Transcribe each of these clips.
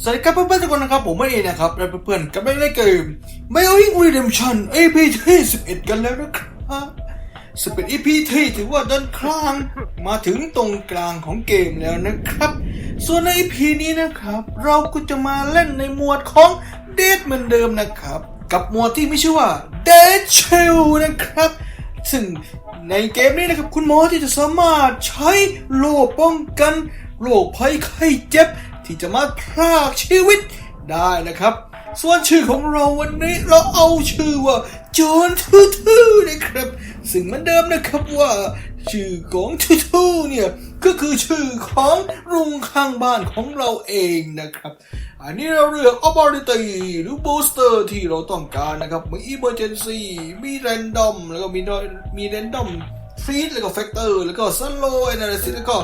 สวัสดีครับเพื่อนๆทุกคนนะครับผมไม่เองนะครับและเพื่อนๆกำลังเล่นเกม Biowing Redemption EP ที่11 กันแล้วนะครับสเปน EP ที่ถือว่าเดินคลางมาถึงตรงกลางของเกมแล้วนะครับ ส่วนใน EP นี้นะครับ เราก็จะมาเล่นในหมวดของ Dead เหมือนเดิมนะครับ กับหมวดที่ไมีชื่อว่า Dead Chill นะครับ ซึ่งในเกมนี้นะครับ คุณหมอที่จะสามารถใช้โล่ป้องกันโรคภัยไข้เจ็บ ที่จะมาพรากชีวิตได้นะครับ ส่วนชื่อของเราวันนี้เราเอาชื่อว่าจอห์นทูทูนะครับ ซึ่งมันเดิมนะครับว่า ชื่อของทูทูเนี่ยก็คือชื่อของลุงข้างบ้านของเราเองนะครับ อันนี้เราเลือก opportunity หรือ booster ที่เราต้องการนะครับ มี emergency มี random แล้วก็มีมี random feed แล้วก็ factor แล้วก็ slow analysis แล้วก็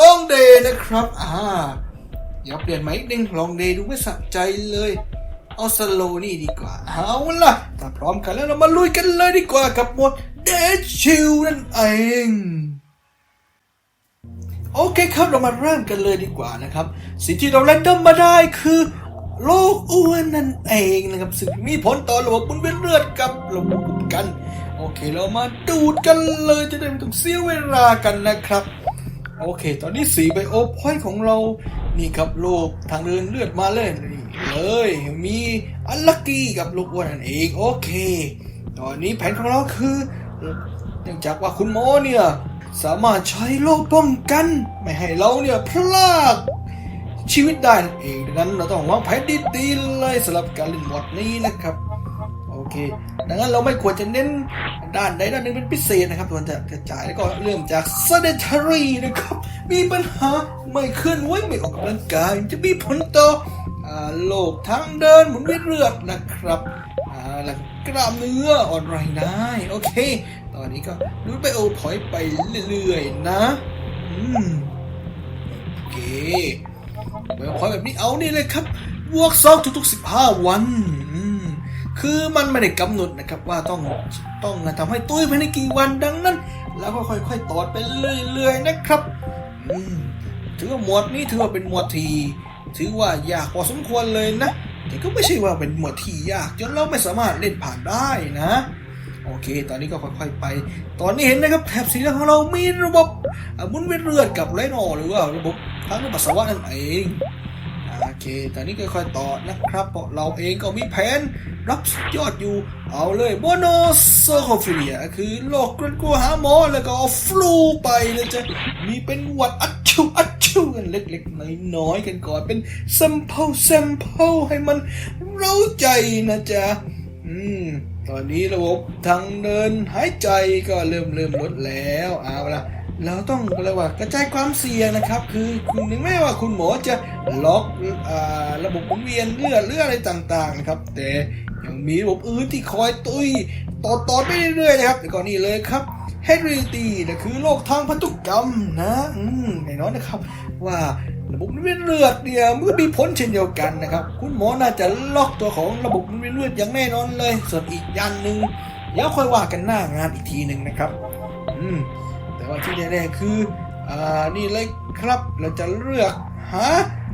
long day นะครับ อ่า เดี๋ยวเปลี่ยนไหมอีกนึงลองเดย์ดูไม่สะใจเลย เอาสโลนี่ดีกว่า เอาล่ะ ถ้าพร้อมกันแล้วเรามาลุยกันเลยดีกว่ากับหมวดเดชิลนั่นเองโอเคครับเรามาเริ่มกันเลยดีกว่านะครับ สิ่งที่เราแรนดอมมาได้คือโรคอ้วนนั่นเองนะครับซึ่งมีผลต่อระบบหมุนเวียนเลือดกับระบบภูมิกัน โอเคเรามาดูดกันเลยจะได้ไม่ต้องเสียเวลากันนะครับ โอเค ตอนนี้สีไบโอพอยต์ของเรา นี่ครับโลกทางเดินเลือดมาเลยนี่เลยมีอัลลักกี้กับลูกอ้วนนั่นเองโอเค ตอนนี้แผนของเราคือเนื่องจากว่าคุณหมอเนี่ย สามารถใช้โลกป้องกัน ไม่ให้เราเนี่ยพลาดชีวิตได้นั่นเองดังนั้นเราต้องวางแผนดีๆเลยสำหรับการเล่นบทนี้นะครับโอเค ดังนั้นเราไม่ควรจะเน้นด้านใดด้านหนึ่งเป็นพิเศษนะครับควรจะกระจายแล้วก็เริ่มจาก sedentary นะครับ มีปัญหา ไม่เคลื่อนไหวไม่ออกกำลังกายจะมีผลต่ออโรคทางเดินหมุนเวียนเลือดนะครับอ่าแล้วกล้ามเนื้ออ่อนแรงได้โอเค ตอนนี้ก็ดูดไปโอพอยไปเรื่อยๆนะอืมโอเคไปพอยแบบนี้เอานี่เลยครับบวกสองทุกๆสิบห้าวันคือมันไม่ได้กำหนดนะครับว่าต้องต้องทำให้ตุ้ยภายในกี่วันดังนั้น แล้วก็ค่อยๆตอดไปเรื่อยๆนะครับ อืม ถือว่าหมวดนี้ถือว่าเป็นหมวดทีถือว่ายากพอสมควรเลยนะ แต่ก็ไม่ใช่ว่าเป็นหมวดที่ยากจนเราไม่สามารถเล่นผ่านได้นะ โอเค ตอนนี้ก็ค่อยๆไป ตอนนี้เห็นนะครับแถบสีเหลืองของเรามีระบบมุนเวียนเลือดกับไรโนหรือว่าระบบทางปัสสาวะนั่นเองโอเค ตอนนี้ค่อยๆต่อนะครับเพราะเราเองก็มีแผนรับยอดอยู่ เอาเลยโบโนโซโคฟิเลียคือโรคกลัวกลัวหาหมอแล้วก็เอาฟลูไปเลยจะมีเป็นหวัดอัดชิวอัด เล็กๆ น้อยๆ กันก่อน เป็นแซมเปิลแซมเปิลให้มันเร้าใจนะจ๊ะ อืม ตอนนี้ระบบทางเดินหายใจก็เริ่มเริ่มลดแล้วเอาละเราต้องเรียกว่ากระจายความเสี่ยงนะครับ คือคุณถึงแม้ว่าคุณหมอจะล็อกอระบบหมุนเวียนเลือดเลือดอะไรต่างๆนะครับ แต่ยังมีระบบอื่นที่คอยตุยต่อต่อไปเรื่อยๆนะครับแล้วก็นี่เลยครับ heredity นะคือโรคทางพันธุกรรมนะ อืมแน่นอนนะครับ ว่าระบบเวียนเลือดเนี่ยมันก็มีผลเช่นเดียวกันนะครับ คุณหมอน่าจะล็อกตัวของระบบเวียนเลือดอย่างแน่นอนเลย ส่วนอีกอย่างหนึ่งเดี๋ยวค่อยว่ากันหน้างานอีกทีหนึ่งนะครับ อืมแต่ว่าที่แน่ๆคืออ่านี่เลยครับเราจะเลือกหา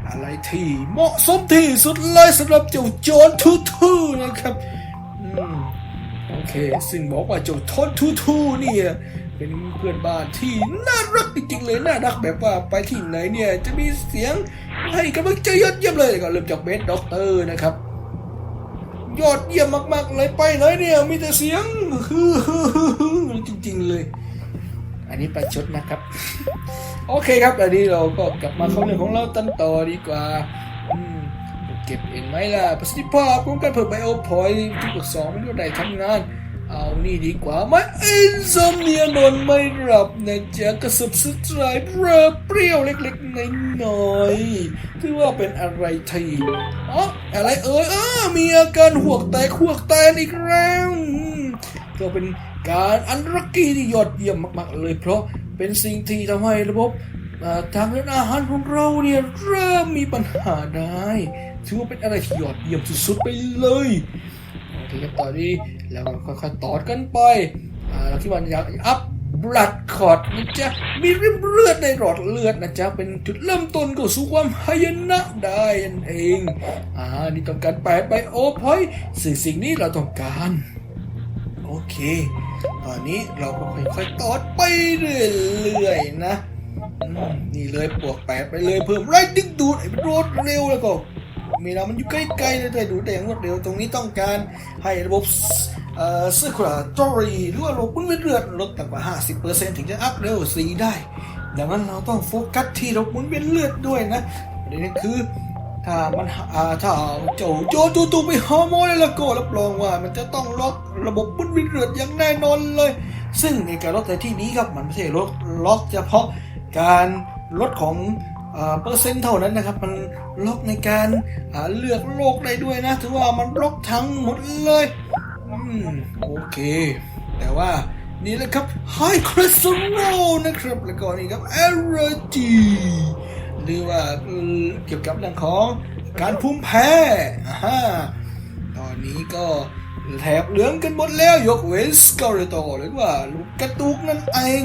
อะไรที่เหมาะสมที่สุดเลยสำหรับเจ้าโจนทูทูนะครับอืมโอเค ซึ่งบอกว่าเจ้าโทนทูทูเนี่ย เป็นเพื่อนบ้านที่น่ารักจริงๆเลยน่ารักแบบว่าไปที่ไหนเนี่ยจะมีเสียงให้กำลังใจยอดเยี่ยมเลยก็เริ่มจากเบสด็อกเตอร์นะครับ ยอดเยี่ยมมากๆเลยไปไหนเนี่ยมีแต่เสียงจริง ๆ เลย อันนี้ประชดนะครับ โอเคครับอันนี้เราก็กลับมาเข้าเรื่องของเราตันต่อดีกว่าเก็บเองไหมล่ะประสิทธิภาพของการเพิ่มไบโอพอยต์ที่บวกสองมันก็ได้ทำงาน เอานี่ดีกว่าไหมาเอนซอมเนียนอนไม่หลับนะจ๊ะกระสุบสไตรายเปรี้ยวเปรี้ยวเล็กๆน้อยๆถือว่าเป็นอะไรทีอ๋ออะไรเอ่ยอ้ามีอาการหวกแตกหวกแตนอีกแล้วก็เป็นการอันรักกี้ที่ยอดเยี่ยมมากๆเลยเพราะเป็นสิ่งที่ทำให้ระบบทางเดินอาหารของเราเนี่ยเริ่มมีปัญหาได้ถือว่าเป็นอะไรที่ยอดเยี่ยมสุดๆไปเลยโอเคครับตอนนี้ เราก็ค่อยๆต่อกันไปอ่าเราคิดว่าอยากอัพ blood clot นะจ๊ะมีริมเลือดในหลอดเลือดนะจ๊ะเป็นจุดเริ่มต้นก็สู่ความหายนะได้นั่นเองอ่านี่ต้องการแปดไบโอพอยสิ่งสิ่งนี้เราต้องการโอเค ตอนนี้เราก็ค่อยๆตอดไปเรื่อยๆนะนี่เลยปวกแปดไปเลยเพิ่มไรดึงดูดไอ้รวดเร็วแล้วก็เวลามันอยู่ใกล้ๆเลยแต่ดูดแต่อย่างรวดเร็วตรงนี้ต้องการให้ระบบ เอ่อ circulatory หรือว่าระบบหมุนเวียนเลือดลดต่ำกว่า 50%ถึงจะอัพเร็วสีได้ ดังนั้นเราต้องโฟกัสที่ระบบหมุนเวียนเลือดด้วยนะประเด็นคือถ้ามันถ้าเจ้าโจจูตูไปฮอร์โมนแล้วก็รับรองว่า มันจะต้องล็อกระบบปุ่นวินเลือดอย่างแน่นอนเลย ซึ่งในการล็อกในที่นี้ครับมันไม่ใช่ล็อกล็อกเฉพาะการลดของเปอร์เซ็นต์เท่านั้นนะครับ มันล็อกในการเลือกโรคได้ด้วยนะ ถือว่ามันล็อกทั้งหมดเลย อืมโอเค แต่ว่านี่แหละครับไฮคริสตัลนะครับ แล้วก็นี่ครับเอรจีหรือว่าเกี่ยวกับเรื่องของการภูมิแพ้อ่าตอนนี้ก็แถบเหลืองกันหมดแล้วยกเว้นสกอร์โตหรือว่าลูกกระตุกนั่นเอง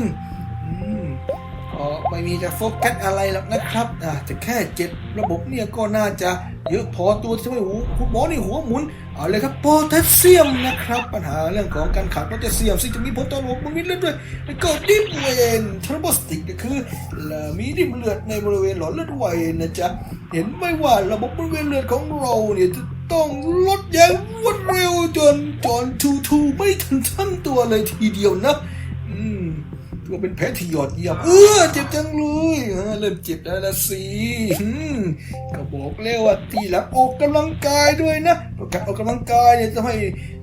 ไม่มีจะโฟกัสอะไรหรอกนะครับอ่าแต่แค่เจ็บระบบเนี่ยก็น่าจะเยอะพอตัวที่ไม่หูคุณหมอนี่หัวหมุน เอาเลยครับโพแทสเซียมนะครับ ปัญหาเรื่องของการขาดโพแทสเซียมซึ่งจะมีผลต่อระบบมันมีเลือดด้วยแล้วก็ดิบเวนทรอมโบสติกก็คือเอ่อมีดิบเลือดในบริเวณหลอดเลือดไวนะจ๊ะเห็นไหมว่าระบบบริเวณเลือดของเราเนี่ยจะต้องลดอย่างรวดเร็วจนจนทูทูไม่ทันทั้งตัวเลยทีเดียวนะ อืม ถือว่าเป็นแผลที่ยอดเยี่ยมเออเจ็บจังเลยเออเริ่มเจ็บแล้วละสิอืมก็บอกแล้วว่าตีหลังออกกำลังกายด้วยนะเพราะการออกกำลังกายเนี่ยจะให้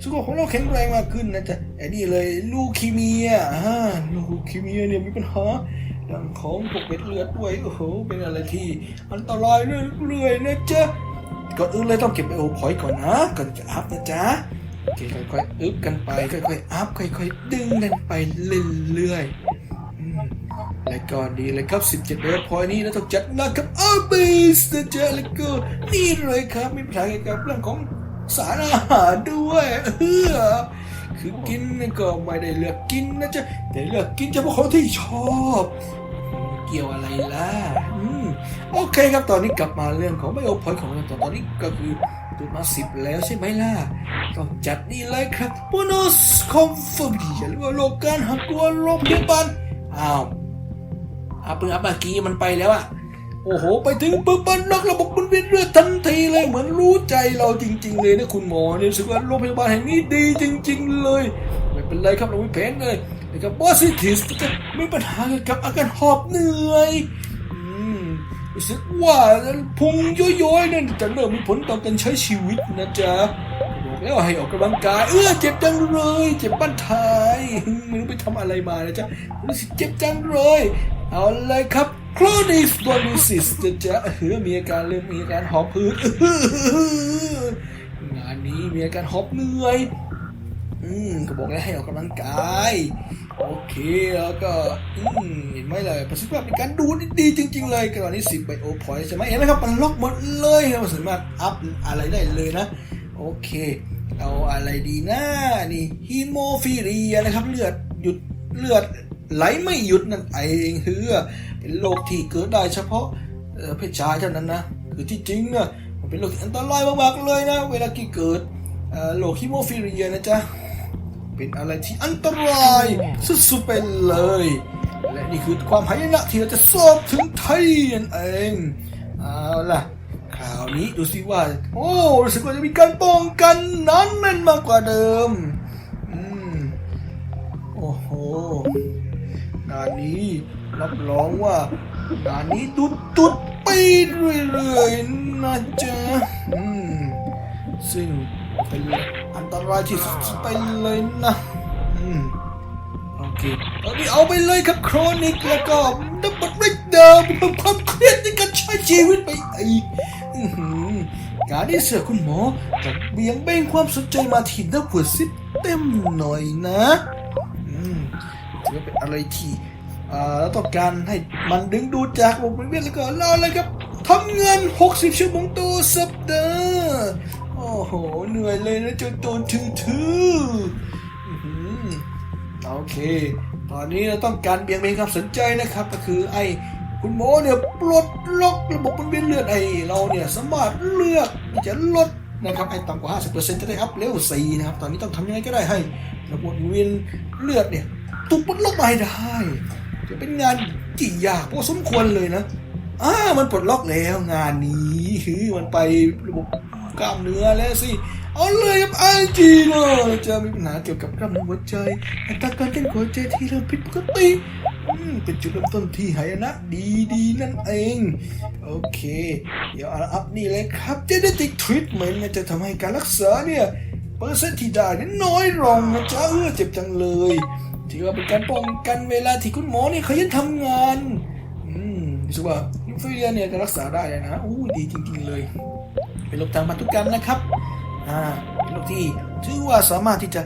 สุขภาพของเราแข็งแรงมากขึ้นนะจ๊ะไอ้นี่เลยลูคีเมียอ่าลูคีเมียเนี่ยมีปัญหาเรื่องของพวกเม็ดเลือดด้วยโอ้โหเป็นอะไรที่อันตรายเรื่อยๆนะจ๊ะก่อนอื่นเลยต้องเก็บไปโอพอยต์ก่อนนะก่อนจะอัพนะจ๊ะโอเคค่อยๆอึบกันไป ค่อยๆอัพค่อยๆ ดึงกันไปเรื่อยๆอืม แล้วก็ดีเลยครับ 17เดือนพอยนี้แล้วต้องจัดหนะครับอาร์บิสนะจ๊ะแล้วก็นี่เลยครับ มีปัญหาเกี่ยวกับเรื่องของสารอาหารด้วยเออคือกินก็ไม่ได้เลือกกินนะจ๊ะแต่เลือกกินเฉพาะของที่ชอบเกี่ยวอะไรล่ะ อืม โอเคครับ ตอนนี้กลับมาเรื่องของไบโอพอยต์ของเราตอตอนนี้ก็คือตัวมาสิบแล้วใช่ไหมล่ะ ต้องจัดนี่เลยครับโบนัสคอมฟอร์ดีหรือว่าโลกการหักตัวโรงพยาบาลอ้าว อาเพิ่งอัพเมื่อกี้มันไปแล้วอะโอ้โห ไปถึงปุ๊บมันล็อกระบบมันเวียนเลือดทันทีเลยเหมือนรู้ใจเราจริง ๆ เลยนะคุณหมอเนี่ยรู้สึกว่าโรงพยาบาลแห่งนี้ดีจริง ๆ เลย ไม่เป็นไรครับเราไม่แพ้เลยนะครับบอสซิทิสจะมีปัญหาเกี่ยวกับอาการหอบเหนื่อยอืมรู้สึกว่าพุงย้อยๆนั่นจะเริ่มมีผลต่อการใช้ชีวิตนะจ๊ะ แล้วให้ออกกำลังกาย เออเจ็บจังเลย เจ็บบ้านท้ายไม่รู้ไปทำอะไรมานะจ๊ะรู้สึกเจ็บจังเลย เอาเลยครับ chronic spondylosis นะจะเออมีอาการเริ่มมีอาการหอบหืดงานนี้มีอาการหอบเหนื่อยอืมก็บอกแล้วให้ออกกำลังกายโอเคแล้วก็อืมเห็นไหมเลยประสิทธิภาพในการดูนี่ดีจริง ๆ เลยตอนนี้สิบไบโอพอยต์ใช่ไหมเห็นไหมครับมันล็อกหมดเลยเราสามารถอัพอะไรได้เลยนะ โอเค เอาอะไรดีนะนี่ฮีโมฟิเรียนะครับ เลือดหยุดเลือดไหลไม่หยุดนั่นเองคือเป็นโรคที่เกิดได้เฉพาะเพศชายเท่านั้นนะคือที่จริงเนี่ยมันเป็นโรคที่อันตรายมากๆเลยนะ เวลาที่เกิดโรคฮีโมฟิเรียนะจ๊ะเป็นอะไรที่อันตรายสุดๆไปเลย และนี่คือความหายนะที่เราจะสอบถึงไทยนั่นเองเอาล่ะ นี้ดูสิว่า โอ้รู้สึกว่าจะมีการป้องกันนั้นแม่นมากกว่าเดิมอืมโอ้โหงานนี้รับรองว่างานนี้ตุดตุดไปเรื่อยๆนะจ๊ะอืมซึ่งเป็นอันตรายที่สุดไปเลยนะอืมโอเคตอนนี้เอาไปเลยครับโครนิกแล้วก็ดับเบิลเรกดาวเพิ่มความเครียดในการใช้ชีวิตไปอีกอื้อหือ การที่เสือคุณหมอจะเบี่ยงเบนความสนใจมาที่ดับเบิลซิสเต็มหน่อยนะถือว่าเป็นอะไรที่อ่าเราต้องการให้มันดึงดูดจากระบบนิเวศแล้วก็รอเลยครับทำเงาน60 ชั่วโมงต่อสัปดาห์โอ้โห เหนื่อยเลยนะจนโดนถือถืออื้อหือโอเค ตอนนี้เราต้องการเบี่ยงเบนความสนใจนะครับ ก็คือไอ คุณหมอเนี่ยปลดล็อกระบบมันเวียนเลือดไอ้เราเนี่ยสามารถเลือกที่จะลดนะครับไอ้ต่ำกว่า 50%จะได้อัพเลเวล4นะครับ ตอนนี้ต้องทำยังไงก็ได้ให้ระบบเวียนเลือดเนี่ยถูกปลดล็อกมาให้ได้ จะเป็นงานที่ยากพอสมควรเลยนะอ่ามันปลดล็อกแล้วงานนี้ฮือมันไประบบกล้ามเนื้อแล้วสิ เอาเลยครับไอจีเนาะจะมีปัญหาเกี่ยวกับกล้ามเนื้อหัวใจอัตราการเต้นหัวใจที่เริ่มผิดปกติ เป็นจุดเริ่มต้นที่หายนะดีดีๆนั่นเอง โอเค เดี๋ยวอาอัพนี่เลยครับ genetic treatment เนี่ยจะทำให้การรักษาเนี่ยเปอร์เซ็นต์ที่ได้นี่น้อยลงนะจ๊ะเออเจ็บจังเลยถือว่าเป็นการป้องกันเวลาที่คุณหมอเนี่ยขยันทำงาน อืมรู้สึกว่าอินฟลูเอนเนี่ยจะรักษาได้เลยนะอู้ดีจริงๆเลย เป็นโรคทางพันธุกรรมนะครับ อ่าเป็นโรคที่ถือว่าสามารถที่จะ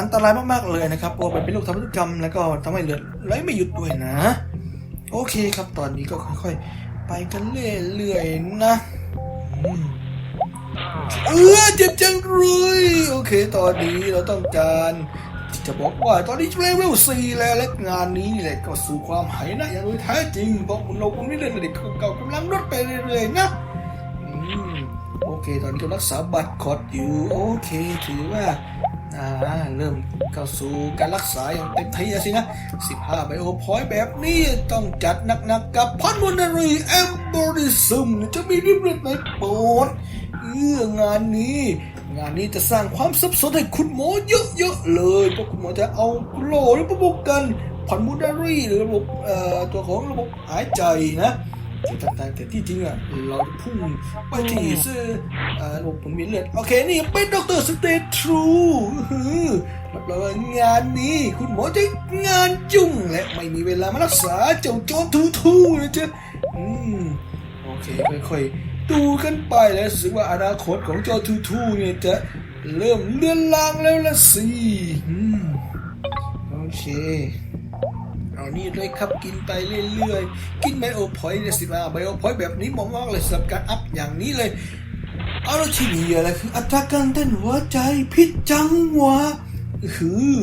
อันตรายมากๆเลยนะครับเพราะเป็นโรคทางพันธุกรรมแล้วก็ทำให้เลือดไหลไม่หยุดด้วยนะ โอเคครับตอนนี้ก็ค่อยๆ ไปกันเรื่อยๆนะเออเจ็บจังเลยโอเค ตอนนี้เราต้องการที่จะบอกว่าตอนนี้เลเวลสี่แล้วและงานนี้แหละก็สู่ความหายนะอย่างโดยแท้จริงเพราะเราคงไม่เล่นเด็กเก่ากำลังลดไปเรื่อยๆนะโอเค ตอนนี้ก็รักษาบัตรคอดอยู่ โอเค ถือว่า อ่าเริ่มเข้าสู่การรักษาอย่างเต็มที่แล้วสินะ 15 ไบโอพอยต์แบบนี้ต้องจัดหนักๆกับพันวนารีแอมบริซึมจะมีริบเลือดในปอดเอื้องานนี้ งานนี้จะสร้างความสับสนให้คุณหมอเยอะๆเลยเพราะคุณหมอจะเอาโกลหรือประบบกันพันมูนารีหรือระบบตัวของระบบหายใจนะ สิ่งต่างๆแต่ที่จริงอะเราพุ่งไปที่ซื้ออ่าระบบหมุนเวียนเลือดโอเคนี่เป็นด็อกเตอร์สเตทรูรับรองงานนี้คุณหมอจะงานจุ่งและไม่มีเวลามารักษาเจ้าโจรทูทูนะจ๊ะอืมโอเคค่อยๆดูกันไปแล้วรู้สึกว่าอนาคตของโจรทูทูเนี่ยจะเริ่มเลื่อนลางแล้วละสิอืมโอเค เอานี่เลยครับกินไปเรื่อยๆ กินไบโอพอยต์เนี่ยสิว่าไบโอพอยต์แบบนี้หมองมาเลยสำหรับการอัพอย่างนี้เลยเอาแล้วที่นี่อะไรคืออัตราการเต้นหัวใจผิดจังหวะคือ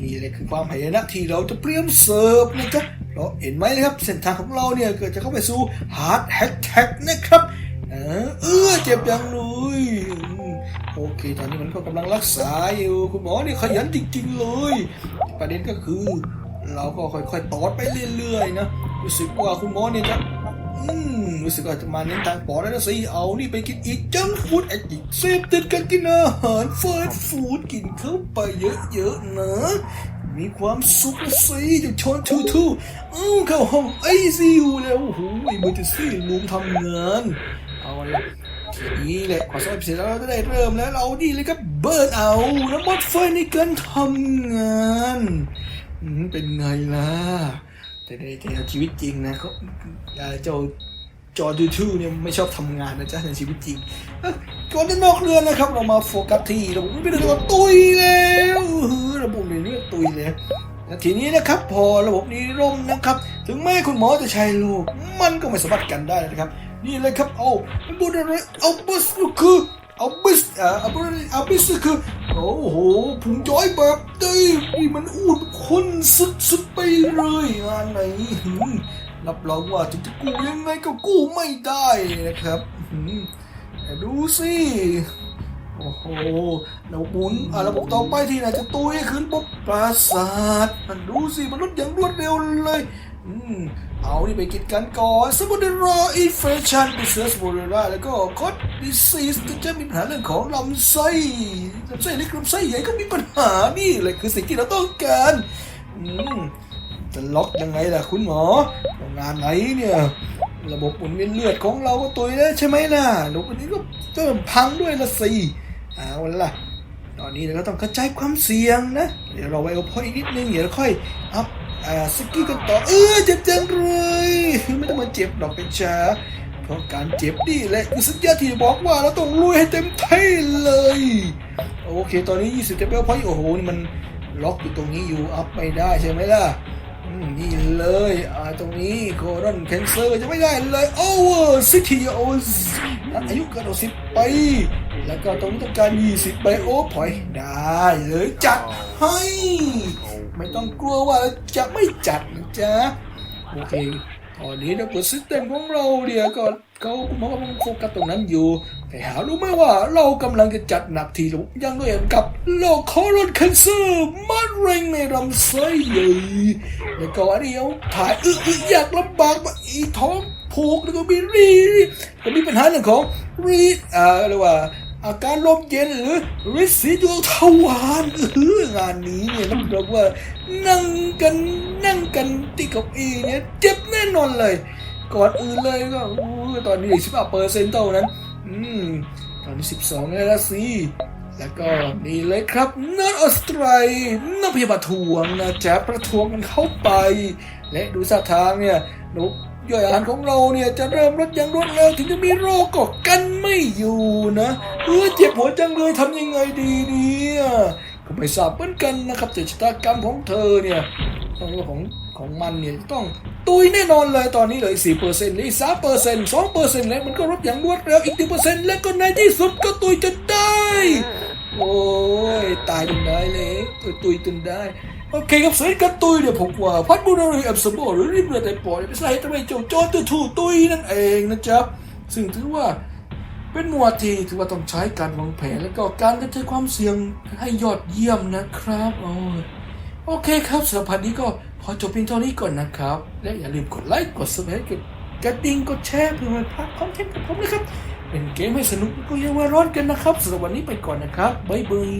นี่เลยคือความหายนะที่เราจะเตรียมเสิร์ฟนะจ๊ะเราเห็นไหมนะครับเส้นทางของเราเนี่ยเกิดจะเข้าไปสู่ฮาร์ดแฮกแท็กนะครับเออเออเจ็บจังเลยโอเค ตอนนี้มันก็กำลังรักษาอยู่ คุณหมอนี่ขยันจริงๆเลย ประเด็นก็คือ เราก็ค่อยๆตอดไปเรื่อยๆนะรู้สึกว่าคุณหมอเนี่ยจะอืมรู้สึกว่าจะมาเน้นทางปอดแล้วนะสิเอานี่ไปกินอีกจังฟูดไอ้จิเสพติดกันกินอาหารเฟิร์สฟู้ดกินเข้าไปเยอะๆนะมีความสุขสิจะชอนทูทูอือเข้าห้องไอซียูแล้วโอ้โหไอ้เมอร์เจซี่ลุมทำงานเอาลยทีนี้แหละขอสอบเสร็จแล้วเราจะได้เริ่มแล้วเราดีเลยครับเบิร์นเอาแล้วหมดไฟในการทำงาน เป็นไงล่ะ แต่ในแต่ชีวิตจริงนะเขาเจ้าจอดูทูเนี่ยไม่ชอบทำงานนะจ๊ะในชีวิตจริงก่อนจะนอกเรื่องนะครับ เรามาโฟกัสที่ระบบไม่ได้ตัวตุยแล้วเออระบบนี้เนี่ยตุยแล้วทีนี้นะครับพอระบบนี้ล่มนะครับ ถึงแม้คุณหมอจะใช้ลูก มันก็ไม่สามารถกันได้นะครับ นี่เลยครับเอาเป็นบุญอะไรเอาบัสก็คือ เอาบิสอ่าเอาบิสเอาบิสคือโอ้โหผมจอยแบบนี้นี่มันอูดคนสุดๆไปเลยงานไหนรับรองว่าถึงจะกู้ยังไงก็กู้ไม่ได้นะครับดูสิโอ้โหระบบหมุนอ่าระบบต่อไปที่ไหนจะตุยขึ้นปุ๊บปราสาทมันดูสิมันลดอย่างรวดเร็วเลย อืม เอานี่ไปกินกันก่อนสมุนไพรอินเฟชันไปเสือสมุนไพรแล้วก็คอดดิซีสจะมีปัญหาเรื่องของลำไส้ลำไส้เล็กลำไส้ใหญ่ก็มีปัญหานี่แหละคือสิ่งที่เราต้องการอืมจะล็อกยังไงล่ะคุณหมองานไหนเนี่ย ระบบหมุนเวียนเลือดของเราก็ตุยแล้วใช่ไหมล่ะระบบอันนี้ก็เริ่มพังด้วยละสิเอาล่ะตอนนี้เราก็ต้องกระจายความเสี่ยงนะ เดี๋ยวเราไว้เอาพออีกนิดนึงเดี๋ยวเราค่อยอัพ อ่าสกี้กันต่อเออเจ็บจังเลยไม่ต้องมาเจ็บดอกเป็นชาเพราะการเจ็บนี่แหละคือสัญญาที่บอกว่าเราต้องลุยให้เต็มที่เลย โอเค ตอนนี้ 20เจ็บแล้วพอยโอ้โหมันล็อกอยู่ตรงนี้อยู่อัพไม่ได้ใช่ไหมล่ะนี่เลยอ่าตรงนี้โครอนแคนเซอร์จะไม่ได้เลยโอเวอร์ซิตี้โอสอายุเกินสิบปีแล้วก็ตรงนี้ต้องการ 20ไปโอ้พอยได้เลยจัดให้ ไม่ต้องกลัวว่าจะไม่จัดนะจ๊ะโอเคตอนนี้นะกดซิสเต็มของเราเนี่ยก็เขามันกำลังโฟกัสตรงนั้นอยู่ แต่หารู้ไหมว่าเรากำลังจะจัดหนักทีระบบยังด้วยกับโรคคอรอนแคนเซอร์มะเร็งในลำไส้ใหญ่แล้วก็อันนี้เอาถ่ายอึอึอยากลำบากมาอีท้องผูกแล้วก็มีรีก็มีปัญหาเรื่องของรีอ่าเรียกว่า อาการลมเย็นหรือริดสีดวงทวารเอองานนี้เนี่ยต้องบอกว่า นั่งกันนั่งกันที่เก้าอี้เนี่ยเจ็บแน่นอนเลย ก่อนอื่นเลยก็ตอนนี้สิบเปอร์เซ็นต์เท่านั้น อืม ตอนนี้สิบสองแล้วละสิแล้วก็นี่เลยครับนัดออสเตรียนักพยาบาทวงนะจ๊ะประท้วงกันเข้าไป และดูท่าทางเนี่ยหนู ย่อยอาหารของเราเนี่ยจะเริ่มลดอย่างรวดเร็วถึงจะมีโรคก็กันไม่อยู่นะเออเจ็บหัวจังเลยทำยังไงดีเนี่ยก็ไม่ทราบเหมือนกันนะครับแต่ชะตากรรมของเธอเนี่ยต้องของของมันเนี่ยต้องตุยแน่นอนเลยตอนนี้เลยสี่เปอร์เซ็นต์หรือสามเปอร์เซ็นต์สองเปอร์เซ็นต์แล้วมันก็ลดอย่างรวดเร็วอีกหนึ่งเปอร์เซ็นต์แล้วก็ในที่สุดก็ตุยจนได้ โอ้ยตายจนได้เลยตุยตุยจนได้ โอเคครับสายการตุยเนี่ยผมว่าพัดบุรีแอบสมบูรณ์หรือริบเรือแต่ปอดเนี่ยเป็นสาเหตุทำให้เจ้าโจรตัวถูตุยนั่นเองนะจ๊ะซึ่งถือว่าเป็นหมวดที่ถือว่าต้องใช้การวางแผนและก็การกระจายความเสี่ยงให้ยอดเยี่ยมนะครับโอ้ยโอเคครับสำหรับพันนี้ก็พอจบเพียงเท่านี้ก่อนนะครับ และอย่าลืมกดไลค์กด subscribe กดกระดิ่งกดแชร์เพื่อม่พลาดคอนเทนต์ของผมนะครับเป็นเกมให้สนุกแล้วก็อย่าว่าร้อนกันนะครับสำหรับวันนี้ไปก่อนนะครับบ๊ายบาย